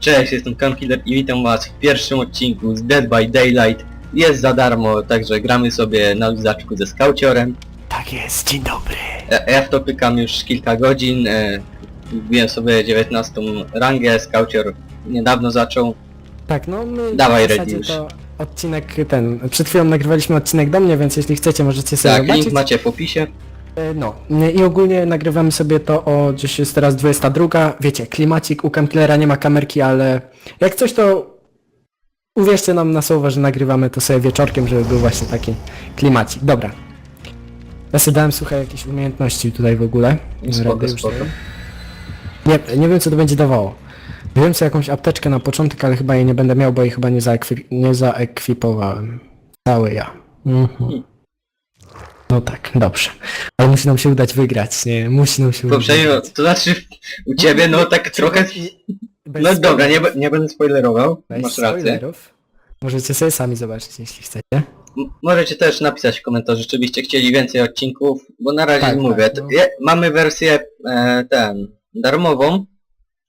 Cześć, jestem Killer i witam was w pierwszym odcinku z Dead by Daylight. Jest za darmo, także gramy sobie na luzaczku ze skauciorem. Tak jest, dzień dobry. Ja, ja w to pykam już kilka godzin. E, wbiłem sobie 19 rangę, skaucior niedawno zaczął. Tak, no my Dawaj, w zasadzie Rediusz. to odcinek ten, przed chwilą nagrywaliśmy odcinek do mnie, więc jeśli chcecie możecie sobie Tak, zobaczyć. link macie w opisie. E, No i ogólnie nagrywamy sobie to o, gdzieś jest teraz 22, wiecie, klimacik, u Kemplera nie ma kamerki, ale jak coś to uwierzcie nam na słowo, że nagrywamy to sobie wieczorkiem, żeby był właśnie taki klimacik. Dobra. Ja sobie dałem, słuchaj, jakieś umiejętności tutaj w ogóle. Spoko, Rady już spoko. nie- Nie, wiem co to będzie dawało. Wziąłem sobie jakąś apteczkę na początek, ale chyba jej nie będę miał, bo jej chyba nie, zaekwi- nie zaekwipowałem. Cały ja. Mhm. No tak, dobrze. Ale musi nam się udać wygrać, nie? Musi nam się udać Poprzednio, wygrać. to znaczy u ciebie no tak trochę... Bez No dobra, nie, nie będę spoilerował, Bez masz rację. spoilerów. Możecie sobie sami zobaczyć, jeśli chcecie. M- Możecie też napisać w komentarzu, czy byście chcieli więcej odcinków, bo na razie Tak, mówię, tak, no. je, mamy wersję e, ten, darmową,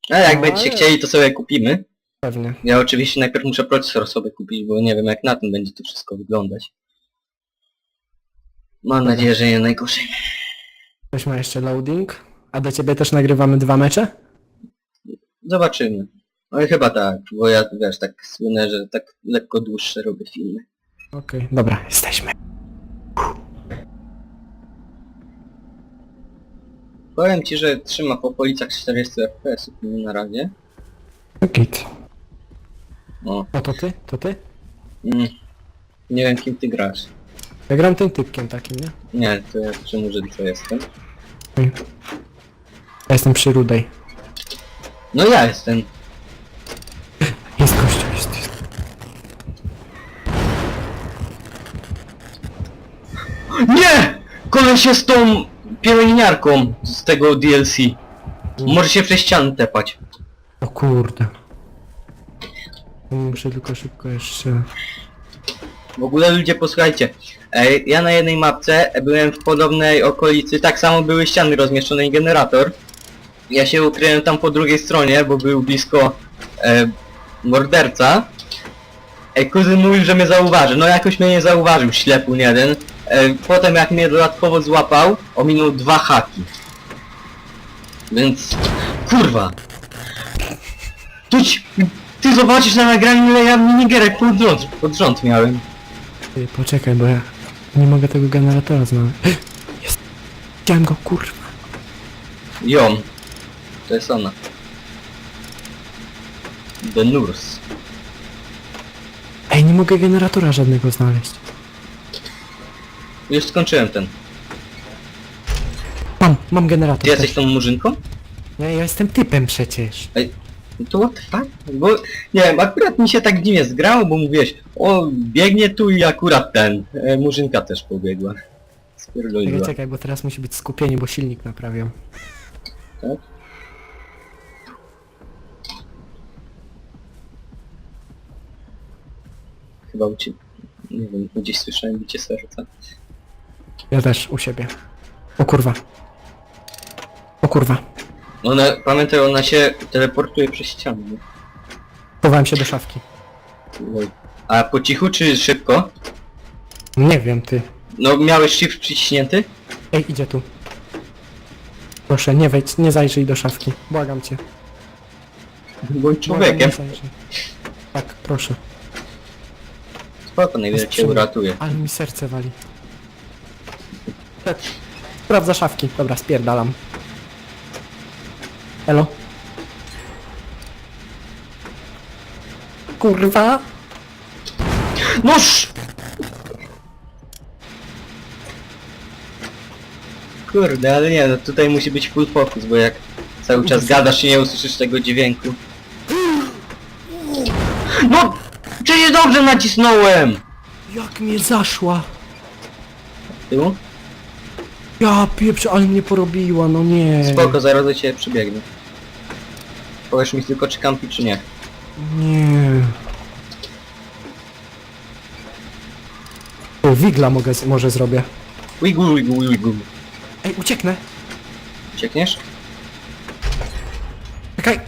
a jak No, będziecie ale- chcieli, to sobie kupimy. Pewnie. Ja oczywiście najpierw muszę procesor sobie kupić, bo nie wiem jak na tym będzie to wszystko wyglądać. Mam nadzieję, że nie najgorzej. Ktoś ma jeszcze loading. A do ciebie też nagrywamy dwa mecze? Zobaczymy. No i chyba tak, bo ja wiesz, tak słynę, że tak lekko dłuższe robię filmy. Okej, dobra, jesteśmy. Powiem ci, że trzyma w okolicach 40 fps na razie. Okej. O, O, to ty? To ty? mm, nie wiem kim ty grasz. Ja gram tym typkiem takim, nie? Nie, to ja przy murzynce jestem. Ja jestem przy rudej. No ja jestem. Jest gościu, jest, jest. Nie! Koleś jest tą pielęgniarką z tego DLC. Może się przez ścianę tepać. O kurde. Muszę tylko szybko jeszcze... W ogóle ludzie posłuchajcie. Ej, ja na jednej mapce byłem w podobnej okolicy, tak samo były ściany rozmieszczone i generator. Ja się ukryłem tam po drugiej stronie, bo był blisko e, morderca. Ej, kuzyn mówił, że mnie zauważy. No jakoś mnie nie zauważył, ślepun jeden. E, potem jak mnie dodatkowo złapał, ominął dwa haki. Więc... Kurwa! Tu ci, ty zobaczysz na nagraniu ile ja minigierek pod rząd, pod rząd miałem. Poczekaj, bo ja nie mogę tego generatora znaleźć. Jest. Chciałem go, kurwa. Ją. To jest ona. The Nurse. Ej, nie mogę generatora żadnego znaleźć. Już skończyłem ten. Mam, mam generator. Ty jesteś też. tą murzynką? Nie, ja jestem typem przecież. No To what the fuck? Bo, nie wiem, akurat mi się tak dziwnie zgrało, bo mówiłeś, o, biegnie tu i akurat ten. E, murzynka też pobiegła. Czekaj, Spierdoliła. czekaj, bo teraz musi być skupienie, bo silnik naprawiam. Tak? Chyba u ciebie, nie wiem, gdzieś słyszałem bicie serca. Ja też, u siebie. O kurwa. O kurwa. Ona, pamiętaj, ona się teleportuje przez ścianę. nie? Chowałem się do szafki. A po cichu czy szybko? Nie wiem, ty. No miałeś shift przyciśnięty? Ej, idzie tu. Proszę, nie wejdź, nie zajrzyj do szafki. Błagam cię. Bądź Błagam, człowiekiem. nie zajrzyj. Tak, proszę. Spoko, najwiele cię uratuje. Ale mi serce wali. Sprawdza szafki. Dobra, spierdalam. Elo. Kurwa. Noż! Kurde, ale nie, no tutaj musi być full focus, bo jak cały czas gadasz i nie usłyszysz tego dźwięku. No! Przecież dobrze nacisnąłem! Jak mnie zaszła. Tyłu? Ja pieprzę, ale mnie porobiła, no nie. Spoko, zaraz do ciebie przybiegnę. Powiesz mi tylko czy kampi czy nie. Nie. O, wigla mogę, z- może zrobię. Wiggle, wiggle, wiggle. Ej, ucieknę. Uciekniesz? Czekaj.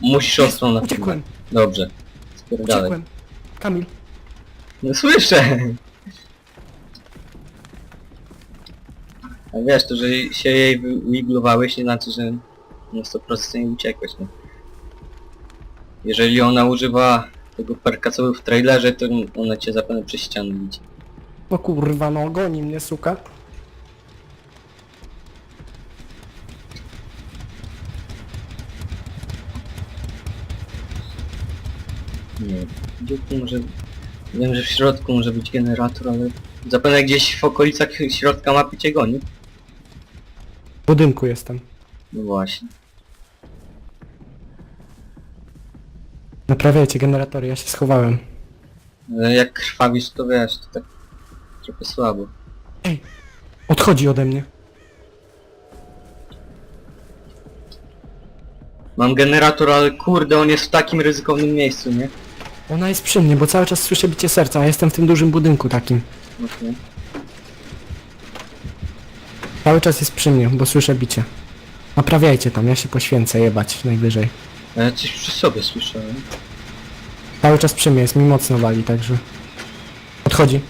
Musisz ostrą na Uciekłem, Dobrze. Spierdalaj. uciekłem. Kamil, No słyszę! Wiesz, to, że się jej wywiglowałeś nie znaczy, że na 100% nie uciekłeś, no. Jeżeli ona używa tego perka co był w trailerze, to ona cię zapewne przez ścianę widzi. no kurwa, no goni mnie, suka. Nie. Gdzie tu może... Wiem, że w środku może być generator, ale... Zapewne gdzieś w okolicach środka mapy cię goni. Budynku jestem. No właśnie. Naprawiajcie generatory, ja się schowałem. Ale jak krwawisz, to wiesz, to tak trochę słabo. Ej, odchodzi ode mnie. Mam generator, ale kurde, on jest w takim ryzykownym miejscu, nie? Ona jest przy mnie, bo cały czas słyszę bicie serca, a jestem w tym dużym budynku takim. Okej. Cały czas jest przy mnie, bo słyszę bicie. Naprawiajcie tam, ja się poświęcę, jebać najwyżej. A Ja coś przy sobie słyszałem. Cały czas przy mnie jest, mi mocno wali, także... Odchodzi.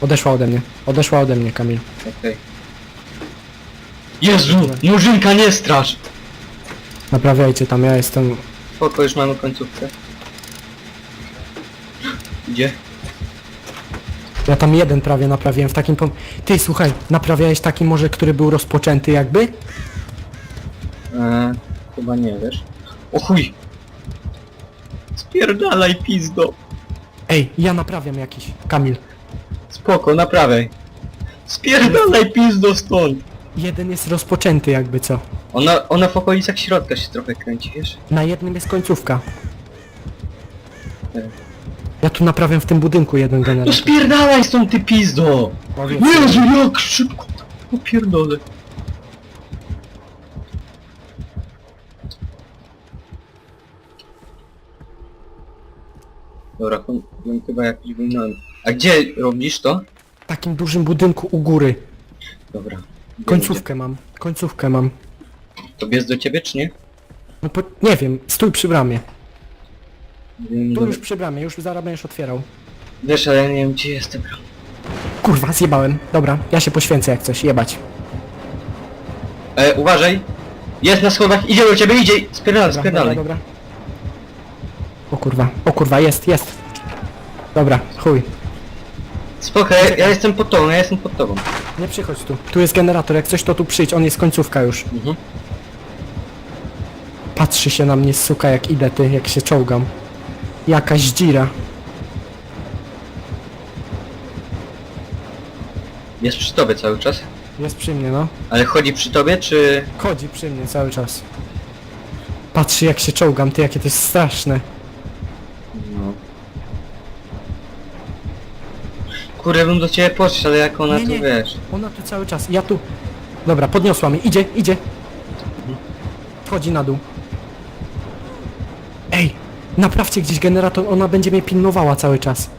Odeszła ode mnie. Odeszła ode mnie, Kamil. Okej. Jezu! Murzynka, nie strasz! Naprawiajcie tam, ja jestem... Spoko, już mamy końcówkę. Gdzie? Ja tam jeden prawie naprawiłem w takim pom... Ty, słuchaj, naprawiałeś taki może, który był rozpoczęty jakby? Eee, chyba nie, wiesz? O chuj! Spierdalaj, pizdo! Ej, ja naprawiam jakiś. Kamil. Spoko, naprawiaj. Spierdalaj, pizdo, stąd! Jeden jest rozpoczęty jakby co. Ona, ona w okolicach środka się trochę kręci, wiesz? Na jednym jest końcówka. Tak. Ja tu naprawiam w tym budynku jeden No generator. spierdalaj stąd, ty pizdo! Powiedz. Jezu, jak szybko! O pierdolę. Dobra, kon- ją chyba jakiś wyjmałem. A gdzie robisz to? W takim dużym budynku u góry. Dobra. Gdzie Końcówkę mam. Końcówkę mam. To biec do ciebie, czy nie? No po... Nie wiem, stój przy bramie. Wiem, Tu już przy bramie, już zaraz będziesz otwierał. Wiesz, ale ja nie wiem, gdzie jestem. Kurwa, zjebałem. Dobra, ja się poświęcę jak coś, jebać. E, uważaj! Jest na schodach, idzie do ciebie, idzie! Spierdalaj, Dobra, dobra, spierdalaj. dobra. O kurwa, o kurwa, jest, jest. Dobra, chuj. Spoko, ja, ja jestem pod tobą, ja jestem pod tobą. Nie przychodź tu. Tu jest generator, jak coś to tu przyjdź, on jest końcówka już. Mhm. Patrzy się na mnie, suka, jak idę, ty, jak się czołgam. Jakaś dzira. Jest przy tobie cały czas. Jest przy mnie, no. Ale chodzi przy tobie, czy... Chodzi przy mnie cały czas. Patrzy jak się czołgam, ty, jakie to jest straszne. No. Kurde, bym do ciebie poszedł, ale jak ona Nie, tu nie. wiesz. Ona tu cały czas, ja tu... Dobra, podniosła mnie, idzie, idzie. Wchodzi na dół. Naprawcie gdzieś generator, ona będzie mnie pilnowała cały czas.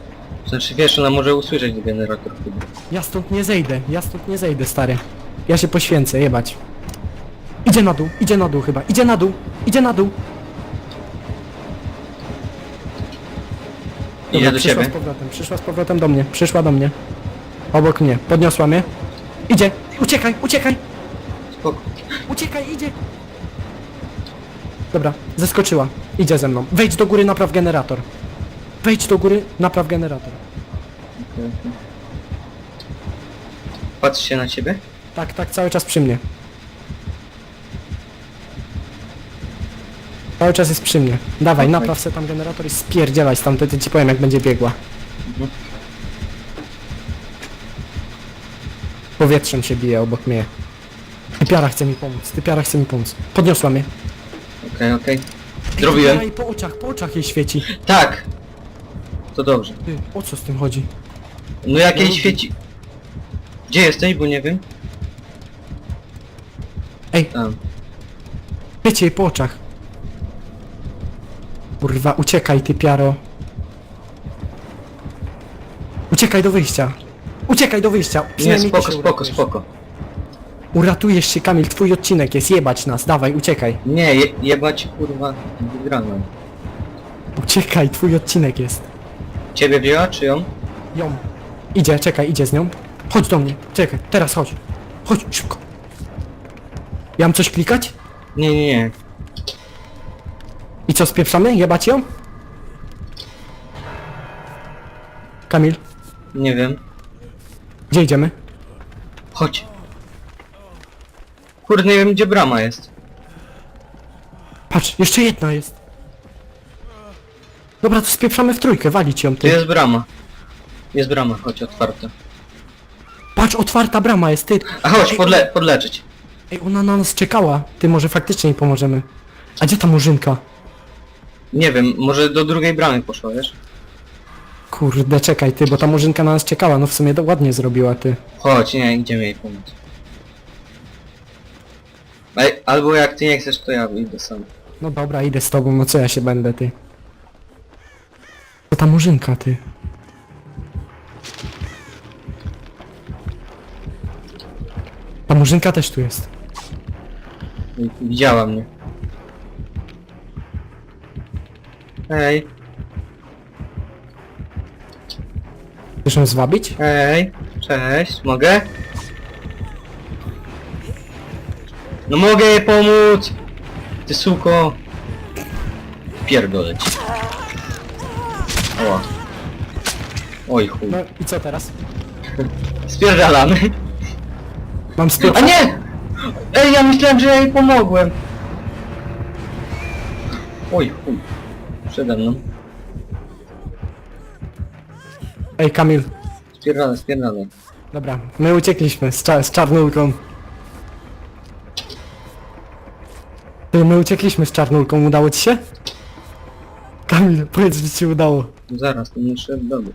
Znaczy wiesz, ona może usłyszeć generator chyba. Ja stąd nie zejdę, ja stąd nie zejdę, stary. Ja się poświęcę, jebać. Idzie na dół, idzie na dół chyba, idzie na dół, idzie na dół. Idzie do przyszła ciebie. z powrotem, przyszła z powrotem do mnie, przyszła do mnie. Obok mnie, podniosła mnie. Idzie, uciekaj, uciekaj, Spoko. uciekaj, idzie. Dobra, zeskoczyła, idzie ze mną. Wejdź do góry, napraw generator. Wejdź do góry, napraw generator. Okej, się na ciebie. Tak, tak, cały czas przy mnie. Cały czas jest przy mnie. Dawaj, Okej. napraw se tam generator i spierdzielaj stamtąd, ja ci powiem jak będzie biegła. Mhm. Powietrzem się bije obok mnie. Typiara chce mi pomóc, typiara chce mi pomóc. Podniosła mnie. Okej, okej. Zrobiłem. typiara jej po oczach, po oczach jej świeci. Tak! To dobrze. Ty, o co z tym chodzi? No jak jej No. świeci... Gdzie jesteś, bo nie wiem. Ej, Tam. świeci jej po oczach. Kurwa, uciekaj typiaro. Uciekaj do wyjścia. Uciekaj do wyjścia. Nie, Przynajmniej ty spoko, się spoko, uratujesz. spoko. Uratujesz się, Kamil, twój odcinek jest, jebać nas, dawaj, uciekaj. Nie, je, jebać kurwa wygraną. Uciekaj, twój odcinek jest. Ciebie wzięła czy ją? Ją. Idzie, czekaj, idzie z nią. Chodź do mnie, czekaj, teraz chodź. Chodź, szybko. Ja mam coś klikać? Nie, nie, nie. I co, spieprzamy? Jebać ją? Kamil, Nie wiem. gdzie idziemy? Chodź. Kurde, nie wiem gdzie brama jest. Patrz, jeszcze jedna jest. Dobra, to spieprzamy w trójkę, walić ją Tu ty. jest brama. Jest brama, chodź, otwarta. Patrz, otwarta brama jest, ty. A chodź, podle podleczyć. Ej, ona na nas czekała. Ty, może faktycznie jej pomożemy. A gdzie ta murzynka? Nie wiem, może do drugiej bramy poszła, wiesz? Kurde, czekaj ty, bo ta murzynka na nas czekała, no w sumie to ładnie zrobiła ty. Chodź, nie, idziemy jej pomóc. Ej, albo jak ty nie chcesz, to ja idę sam. No dobra, idę z tobą, no co ja się będę, ty. To ta murzynka, ty. Ta murzynka też tu jest. Widziała mnie. Ej, Chcesz ją zwabić? ej, cześć, mogę? No mogę jej pomóc! Ty suko! Pierdolę ci. O. Oj chuj. No i co teraz? Spierdalamy. Mam A nie! Ej, ja myślałem, że ja jej pomogłem. Oj chuj. Przede mną. Ej, Kamil. Spierdalaj, spierdalaj. Dobra, my uciekliśmy z, cza z czarnulką. Ty, my uciekliśmy z czarnulką, udało ci się? Kamil, powiedz, że ci się udało. Zaraz, to muszę dobyć.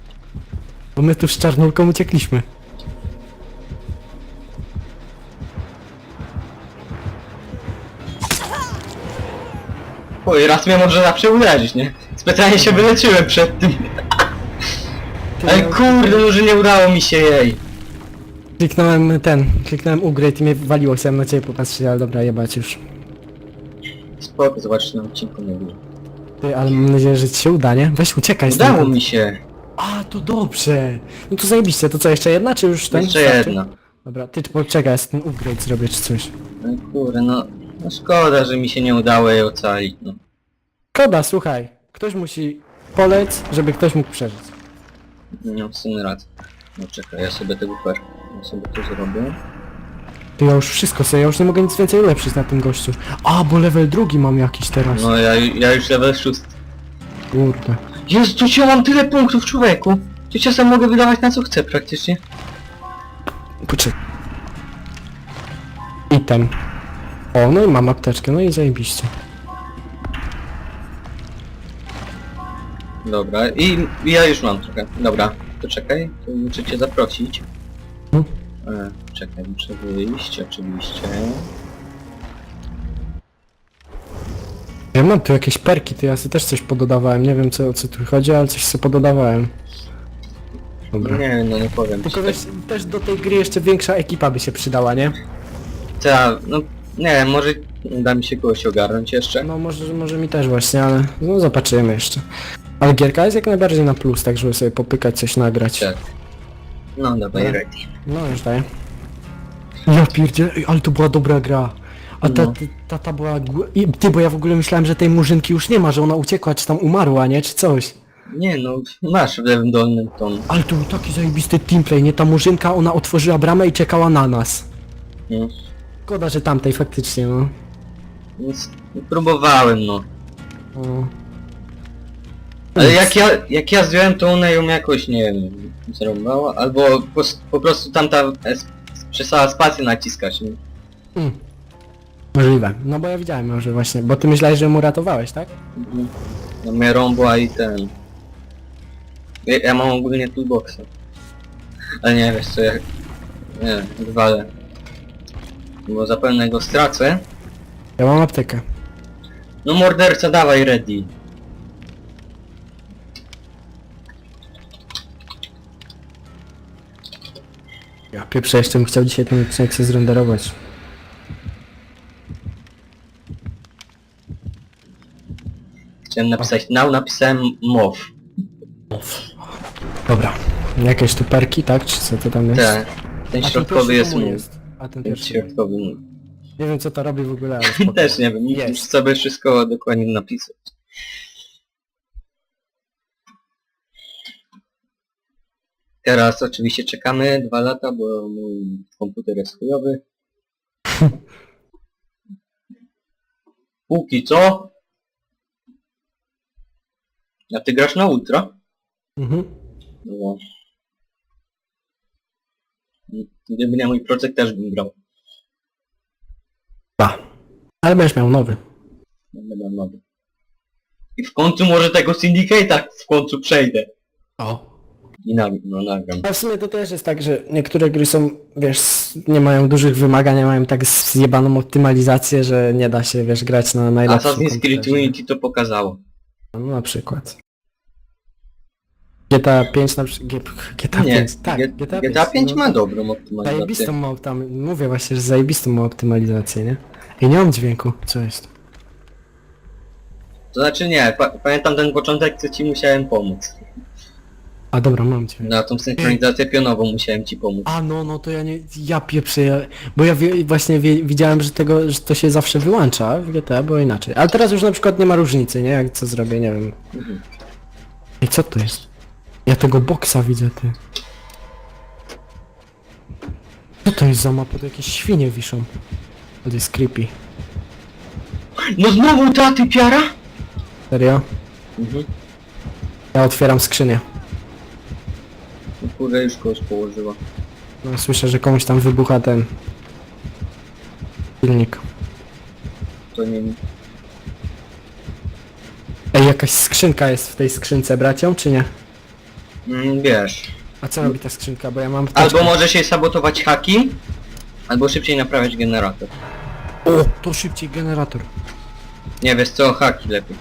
Bo my tu z czarnulką uciekliśmy. Oj, raz mnie może zawsze uderzyć, nie? Specjalnie się wyleczyłem przed tym. Ej kurde, no że nie udało mi się jej. Kliknąłem ten, kliknąłem upgrade i mnie waliło, chciałem na ciebie popatrzeć, ale dobra, jebać już. Spoko, zobaczysz na odcinku nie było. Ty, ale mam nadzieję, że ci się uda, nie? Weź uciekaj Udało stamtąd. mi się. A, to dobrze. No to zajebiście, to co, jeszcze jedna, czy już ten? Jeszcze Starczy? jedna. Dobra, ty poczekaj, ja ten upgrade zrobię, czy coś. Ej kurde, no... No szkoda, że mi się nie udało jej ocalić, no. Koda, słuchaj, ktoś musi polec, żeby ktoś mógł przeżyć. No w sumie rację. No czekaj, ja sobie tego per... Ja sobie to zrobię. To ja już wszystko sobie, ja już nie mogę nic więcej ulepszyć na tym gościu. A, bo level drugi mam jakiś teraz. No ja, ja już level 6. Kurde. Jezu, tu ja mam tyle punktów, człowieku! Tu czasem mogę wydawać na co chcę praktycznie. Poczekaj. Item. O, no i mam apteczkę, no i zajebiście. Dobra, i, i ja już mam trochę. Dobra, to czekaj, to muszę cię zaprosić. Hmm? E, czekaj, muszę wyjść, oczywiście. Ja mam tu jakieś perki, to ja sobie też coś pododawałem, nie wiem co, o co tu chodzi, ale coś sobie pododawałem. Dobra. Nie, no nie powiem Tylko ci. wiesz, też do tej gry jeszcze większa ekipa by się przydała, nie? Ta, no nie wiem, może uda mi się kogoś ogarnąć jeszcze. No może, może mi też właśnie, ale no zobaczymy jeszcze. Ale gierka jest jak najbardziej na plus, tak żeby sobie popykać, coś nagrać. Tak. No dawaj, No. ready. No już daję. Ja pierdzie, ej, ale to była dobra gra. A ta, No. ta, ta była... gł- I, ty, bo ja w ogóle myślałem, że tej murzynki już nie ma, że ona uciekła, czy tam umarła, nie? Czy coś. Nie no, masz w lewym dolnym ton. Ale to był taki zajebisty teamplay, nie? Ta murzynka, ona otworzyła bramę i czekała na nas. No. Szkoda, że tamtej faktycznie, no. Więc próbowałem no. O. Ale jak ja, jak ja zdjąłem to ona ją jakoś, nie wiem, zrąbała, albo po, po prostu tamta es, przestała spację naciskać. Nie? Mm. Możliwe. No bo ja widziałem że właśnie, bo ty myślałeś, że mu ratowałeś, tak? Mhm. No mnie rąbła i ten... Ja, ja mam ogólnie toolboxa. Ale nie, wiesz co, ja... Nie, wywalę. Bo zapewne go stracę. Ja mam aptekę. No morderca, dawaj ready. Pieprze, jeszcze bym chciał dzisiaj ten odcinek się zrenderować. Chciałem napisać, now napisałem MOW. Dobra. Jakieś tu perki, tak? Czy co to tam jest? Tak. Ten A środkowy jest mój. A ten Ten pierwszy. środkowy. Nie wiem co to robi w ogóle, ale. Też nie wiem, Jest. nic, co by wszystko dokładnie napisać. Teraz oczywiście czekamy dwa lata, bo mój komputer jest chujowy. Póki co? A ty grasz na ultra? Mhm. No. Gdyby nie mój projekt też bym grał. Ba. Ale będziesz miał nowy. Będę miał nowy. I w końcu może tego Syndicate'a w końcu przejdę. O. I na, no. A w sumie to też jest tak, że niektóre gry są, wiesz, nie mają dużych wymagań, nie mają tak zjebaną optymalizację, że nie da się, wiesz, grać na najlepszym Assassin's Creed komputerze. Unity to pokazało. No na przykład. GTA 5 na przykład. GTA Nie, 5, tak, G- GTA, GTA 5 no, ma dobrą optymalizację. Zajebistą ma tam, mówię właśnie, że zajebistą ma optymalizację, nie? I nie mam dźwięku, co jest? To znaczy nie, pa pamiętam ten początek, co ci musiałem pomóc. A dobra, mam dźwięk. Na tą synchronizację pionową musiałem ci pomóc. A no, no to ja nie, ja pieprzę, ja, bo ja wie, właśnie wie, widziałem, że tego, że to się zawsze wyłącza w GTA, bo inaczej. Ale teraz już na przykład nie ma różnicy, nie? Jak co zrobię, nie wiem. Mhm. I co to jest? Ja tego boksa widzę, ty. Co to jest za mapa? To jakieś świnie wiszą. To jest creepy. No znowu ta typiara? Serio? Mhm. Ja otwieram skrzynię. Kurde, już kogoś położyła. No, słyszę, że komuś tam wybucha ten... Silnik. To nie Ej, jakaś skrzynka jest w tej skrzynce, bracią, czy nie? mm, Wiesz. A co robi ta skrzynka? Bo ja mam... Albo może się sabotować haki, albo szybciej naprawiać generator. O, to szybciej generator. Nie wiesz co, haki lepiej.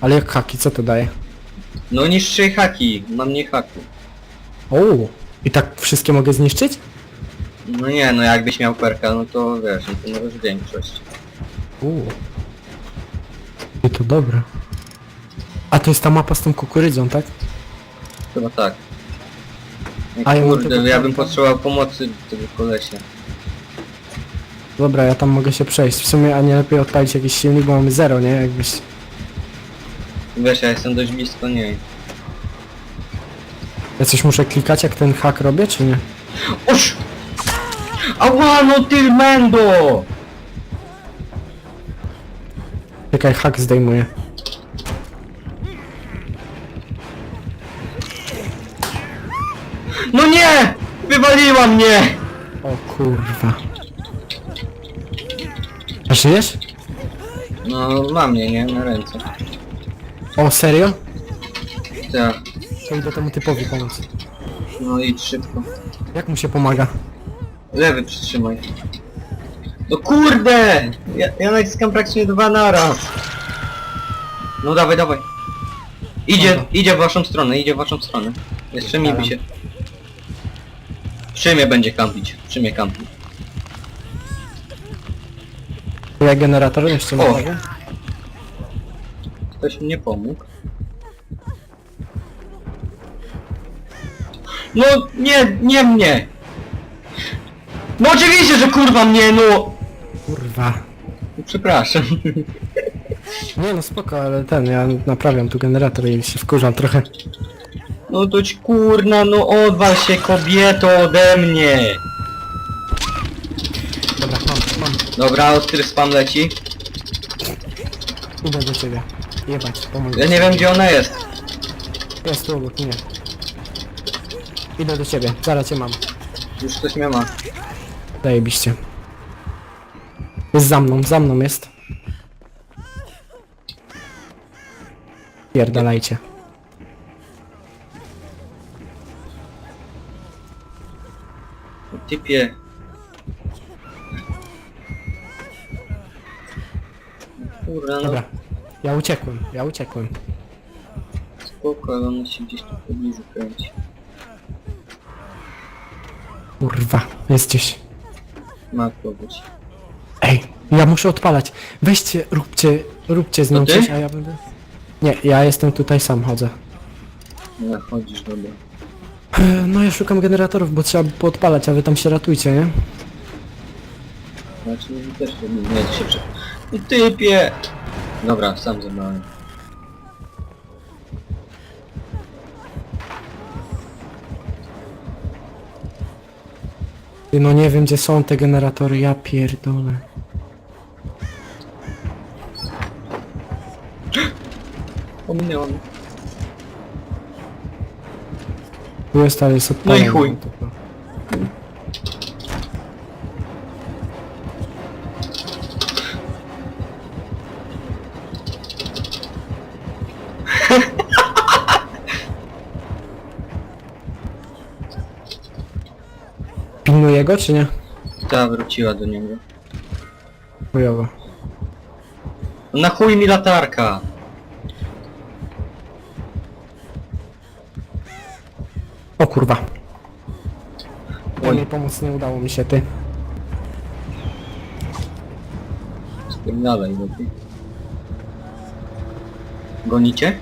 Ale jak haki, co to daje? No niższe haki, mam mniej haku. O, i tak wszystkie mogę zniszczyć? No nie, no jakbyś miał perka, no to wiesz, no to możesz większość. O. I to dobre. A to jest ta mapa z tą kukurydzą, tak? Chyba tak. A ja mam Kurde, tego ja bym perka. potrzebował pomocy tego kolesia. Dobra, ja tam mogę się przejść. W sumie, a nie lepiej odpalić jakiś silnik, bo mamy zero, nie? Jakbyś... Wiesz, ja jestem dość blisko niej. Ja coś muszę klikać, jak ten hak robię, czy nie? Oż! Ała, no ty mendo! Czekaj, hak zdejmuję. No nie! Wywaliła mnie! O kurwa. A żyjesz? No, ma mnie, nie? Na ręce. O, serio? Tak. To idę temu typowi pomóc. No idź szybko. Jak mu się pomaga? Lewy przytrzymaj. No kurde! Ja, ja naciskam praktycznie dwa naraz. No dawaj, dawaj. Idzie, Dobra. idzie w waszą stronę, idzie w waszą stronę. Jeszcze mi Staram. się. Przy mnie będzie kampić, przy mnie kampi. Ja generator jeszcze O. naprawię? Ktoś mnie pomógł. No nie, nie mnie! No oczywiście, że kurwa mnie, no! Kurwa. Przepraszam. Nie no spoko, ale ten, ja naprawiam tu generator i się wkurzam trochę. No to ci kurna, no odwal się kobieto ode mnie! Dobra, mam, mam. Dobra, ostry spam leci. Idę do ciebie. Jebać, pomogę. Ja nie wiem gdzie ona jest. Jest tu obok mnie. Idę do ciebie, zaraz cię mam. Już ktoś mnie ma. Zajebiście. Jest za mną, za mną jest. Pierdalajcie. Typie. Kurwa, no Dobra. Ja uciekłem, ja uciekłem. spoko, ale ona się gdzieś tu w pobliżu kręci. Kurwa, jest gdzieś. Ma kogoś. Ej, Ja muszę odpalać. Weźcie, róbcie, róbcie z nią ty? coś, a ja będę... Nie, ja jestem tutaj sam, chodzę. No, chodzisz, dobra. E, No ja szukam generatorów, bo trzeba podpalać, a wy tam się ratujcie, nie? Znaczy, też nie, nie się prze... I typie! Dobra, sam zabrałem. Ty, No nie wiem, gdzie są te generatory, ja pierdolę. Pominęłam. Tu jest, ale jest No odpalony. i chuj. Pilnuje go, czy nie? Ta wróciła do niego. Chujowo. Na chuj mi latarka! O kurwa. Oj. mi pomóc nie udało mi się, ty. Spierdalaj, lepiej. Gonicie?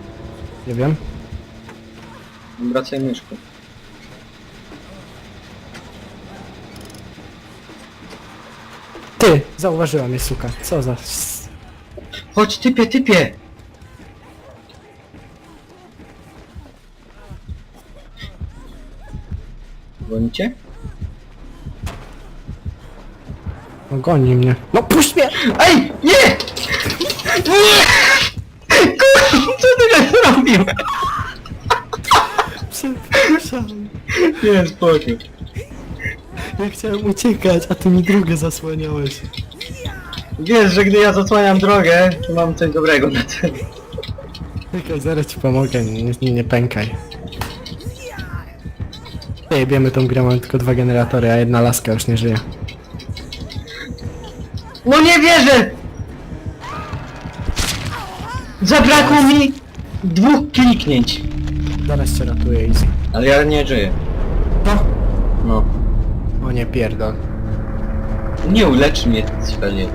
Nie wiem. Wracaj myszką. Ty! Zauważyła mnie, suka. Co za... s- Chodź, typie, typie! Gonicie? No goni mnie. No puść mnie! Ej! Nie! Nie! Kurwa, co ty zrobił? Przepraszam. Nie, spokój. Ja chciałem uciekać, a ty mi drugę zasłaniałeś. Wiesz, że gdy ja zasłaniam drogę, to mam coś dobrego na celu. Czekaj, zaraz ci pomogę, nie, nie, nie pękaj. Jebiemy tą grę, mam tylko dwa generatory, a jedna laska już nie żyje. No nie wierzę! Zabrakło mi dwóch kliknięć. Zaraz cię ratuję, easy. Ale ja nie żyję. No. No. O nie, pierdol. Nie ulecz mnie, cweli.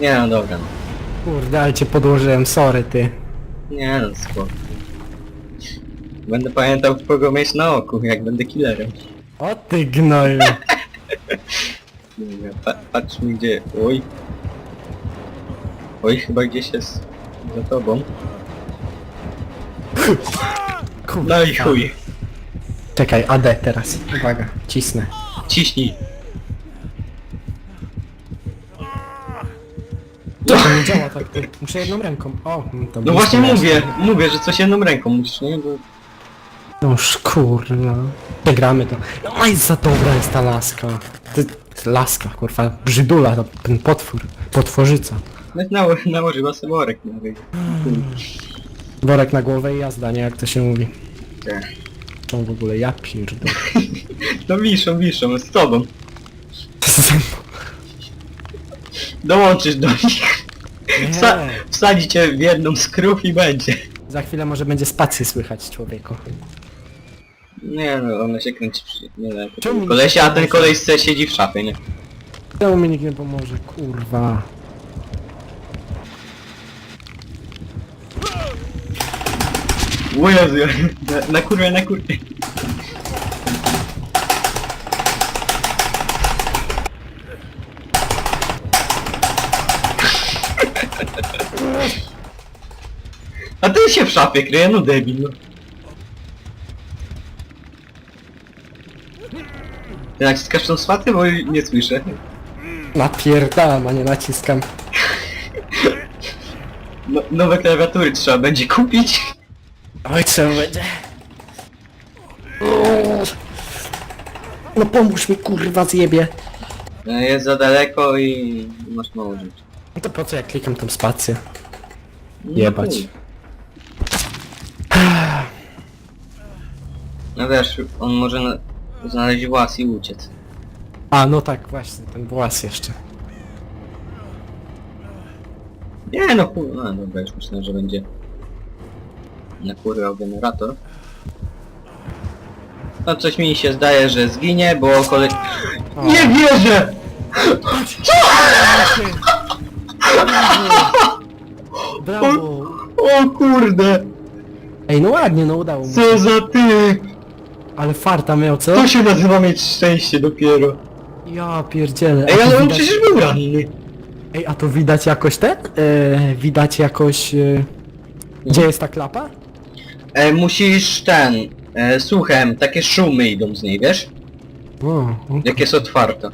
Nie no dobra. no. Kurde, ale cię podłożyłem, sorry ty. Nie no spoko. Będę pamiętał kogo mieć na oku, jak będę killerem. O ty gnoju. Dobra, Pa patrz mi gdzie... Oj. Oj, chyba gdzieś jest za tobą. Kurwa. No i chuj. Czekaj, AD teraz. Uwaga, cisnę. Ciśnij. To nie działa tak, ty. muszę jedną ręką. O, no to No blisko właśnie mówię, mówię, że coś jedną ręką musisz, nie? Bo... No szkurna. Przegramy to. No i za dobra jest ta laska. Ty, ty laska, kurwa, brzydula, to ten potwór. Potworzyca. Nawet nało nałożyła sobie worek na ryj. Worek na głowę i jazda, nie jak to się mówi. Tak. Czą w ogóle, ja pierdolę. No wiszą, wiszą, z tobą. Dołączysz do nich. Wsa Nie. wsadzi cię w jedną z krów i będzie. Za chwilę może będzie spację słychać człowieku. Nie no, ona się kręci przy... Nie wiem, Czemu kolesie, się a ten koleś se siedzi w szafie, nie? Czemu mi nikt nie pomoże, kurwa. O Jezu, ja- na, na kurwę, na kurwę. A ten się w szafie kryje, no debil, no. Ty naciskasz tą swatę, bo nie słyszę. Napierdalam, a nie naciskam. No, nowe klawiatury trzeba będzie kupić. Oj, trzeba będzie. No pomóż mi, kurwa, zjebie. Jest za daleko i masz mało rzeczy. No to po co ja klikam tą spację? No Jebać. No wiesz, on może na... znaleźć włas i uciec. A, no tak, właśnie, ten włas jeszcze. Nie no chuj, no dobra, już myślę, że będzie nakurwał generator. No coś mi się zdaje, że zginie, bo kolej... Nie wierzę! Brawo! O kurde! Ej, no ładnie, no udało mu się. Co za ty! Ale farta miał, co? To się nazywa mieć szczęście dopiero. Ja pierdzielę. Ej, A to ale on widać- przecież był ranny. Ej, a to widać jakoś ten? E, widać jakoś... E, gdzie jest ta klapa? E, musisz ten... E, słuchem, takie szumy idą z niej, wiesz? O. Jak jest otwarta.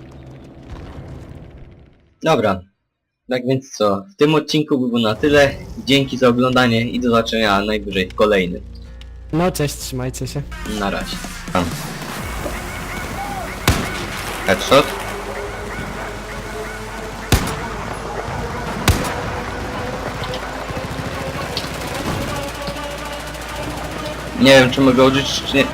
Dobra. Tak więc co, w tym odcinku by było na tyle. Dzięki za oglądanie i do zobaczenia najwyżej w kolejnym. No cześć, trzymajcie się. Na razie. Tam. Headshot. Nie wiem czy mogę użyć czy nie.